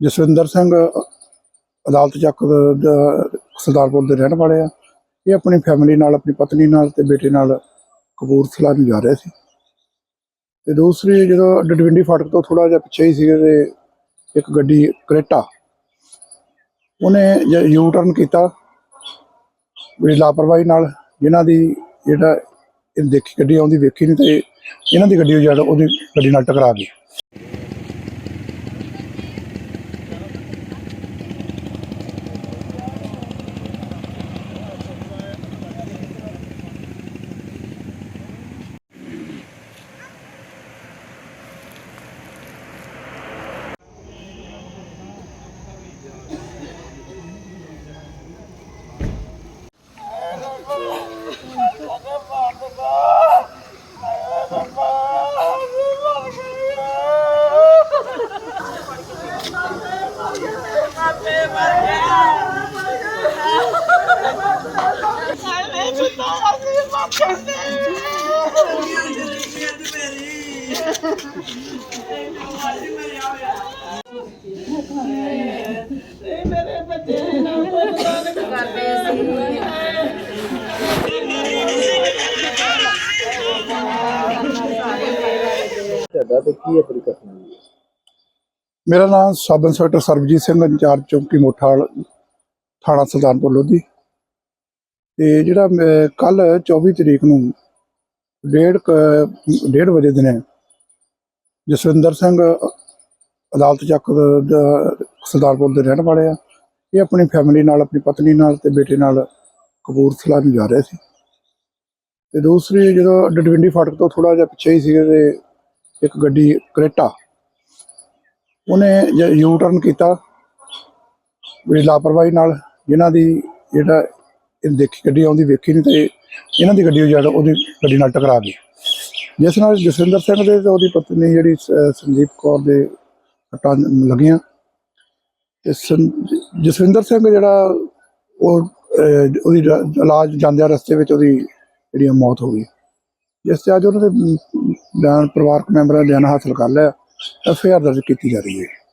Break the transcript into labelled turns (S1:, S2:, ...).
S1: ਜਸਵਿੰਦਰ ਸਿੰਘ, ਅਦਾਲਤ ਚੱਕ ਸਰਦਾਰਪੁਰ ਦੇ ਰਹਿਣ ਵਾਲੇ ਆ। ਇਹ ਆਪਣੀ ਫੈਮਿਲੀ ਨਾਲ, ਆਪਣੀ ਪਤਨੀ ਨਾਲ ਤੇ ਬੇਟੇ ਨਾਲ ਕਪੂਰਥਲਾ ਨੂੰ ਜਾ ਰਹੇ ਸੀ। ਤੇ ਦੂਸਰੀ, ਜਦੋਂ ਡਡਵਿੰਡੀ ਫਾਟਕ ਤੋਂ ਥੋੜਾ ਜਿਹਾ ਪਿੱਛੇ ਹੀ ਸੀਗੇ ਤੇ ਇੱਕ ਗੱਡੀ ਕਰੇਟਾ, ਉਹਨੇ ਯੂ ਟਰਨ ਕੀਤਾ ਬੜੀ ਲਾਪਰਵਾਹੀ ਨਾਲ। ਜਿਨ੍ਹਾਂ ਦੀ ਜਿਹੜਾ ਇਹ ਦੇਖੀ ਗੱਡੀ ਆਉਂਦੀ ਵੇਖੀ ਨਹੀਂ ਤੇ ਇਹਨਾਂ ਦੀ ਗੱਡੀ ਜਿਹੜਾ ਉਹਦੀ ਗੱਡੀ ਨਾਲ ਟਕਰਾ ਗਈ।
S2: ਤੁਹਾਡਾ ਤੇ ਕੀ ਆਪਣੀ ਕਥਨੀ ਹੈ
S1: ਮੇਰਾ ਨਾਮ sub inspector Sarabjit Singh, incharge ਚੌਂਕੀ ਮੋਠਾਲ, ਥਾਣਾ ਸੁਲਤਾਨਪੁਰ, ਲੋਧੀ। ਤੇ ਜਿਹੜਾ ਕੱਲ 24 ਤਰੀਕ ਨੂੰ ਡੇਢ ਕੁ- ਡੇਢ ਵਜੇ ਦਿਨੇ ਜਸਵਿੰਦਰ ਸਿੰਘ ਅਦਾਲਤ ਚੱਕ ਦਾ- ਸੁਲਤਾਨਪੁਰ ਦੇ ਰਹਿਣ ਵਾਲੇ ਆ। ਇਹ ਆਪਣੀ ਫੈਮਿਲੀ ਨਾਲ, ਆਪਣੀ ਪਤਨੀ ਨਾਲ ਤੇ ਬੇਟੇ ਨਾਲ ਕਪੂਰਥਲਾ ਨੂੰ ਜਾ ਰਹੇ ਸੀ। ਤੇ ਦੂਸਰੀ ਜਦੋਂ ਡਡਵਿੰਡੀ ਫਾਟਕ ਤੋਂ ਥੋੜਾ ਜਿਹਾ ਪਿੱਛੇ ਹੀ ਸੀਗੇ ਤੇ ਇੱਕ ਗੱਡੀ ਕਰੇਟਾ ਉਹਨੇ ਯੂ ਟਰਨ ਕੀਤਾ ਬੜੀ ਲਾਪਰਵਾਹੀ ਨਾਲ, ਜਿਨ੍ਹਾਂ ਦੀ ਜਿਹੜਾ ਇਹ ਦੇਖੀ ਗੱਡੀ ਆਉਂਦੀ ਵੇਖੀ ਨਹੀਂ ਤੇ ਇਹਨਾਂ ਦੀ ਗੱਡੀ ਜਿਹੜਾ ਉਹਦੀ ਗੱਡੀ ਨਾਲ ਟਕਰਾ ਗਈ। ਜਿਸ ਨਾਲ ਜਸਵਿੰਦਰ ਸਿੰਘ ਦੇ ਤੇ ਉਹਦੀ ਪਤਨੀ ਜਿਹੜੀ ਸ- ਸੰਦੀਪ ਕੌਰ ਦੇ ਸੱਟਾਂ ਲੱਗੀਆਂ। ਤੇ ਸੰ- ਜਸਵਿੰਦਰ ਸਿੰਘ ਜਿਹੜਾ ਉਹ ਉਹਦੀ ਇਲਾਜ ਜਾਂਦਿਆਂ ਰਸਤੇ ਵਿੱਚ ਉਹਦੀ ਜਿਹੜੀ ਆ ਮੌਤ ਹੋ ਗਈ। ਜਿਸ ਤੇ ਅੱਜ ਉਹਨਾਂ ਦੇ ਬਿਆਨ ਪਰਿਵਾਰਕ ਮੈਂਬਰਾਂ ਨੇ ਬਿਆਨ ਹਾਸਲ ਕਰ ਲਿਆ। ਐਫ ਆਈ ਆਰ ਦਰਜ ਕੀਤੀ ਜਾ ਰਹੀ ਹੈ।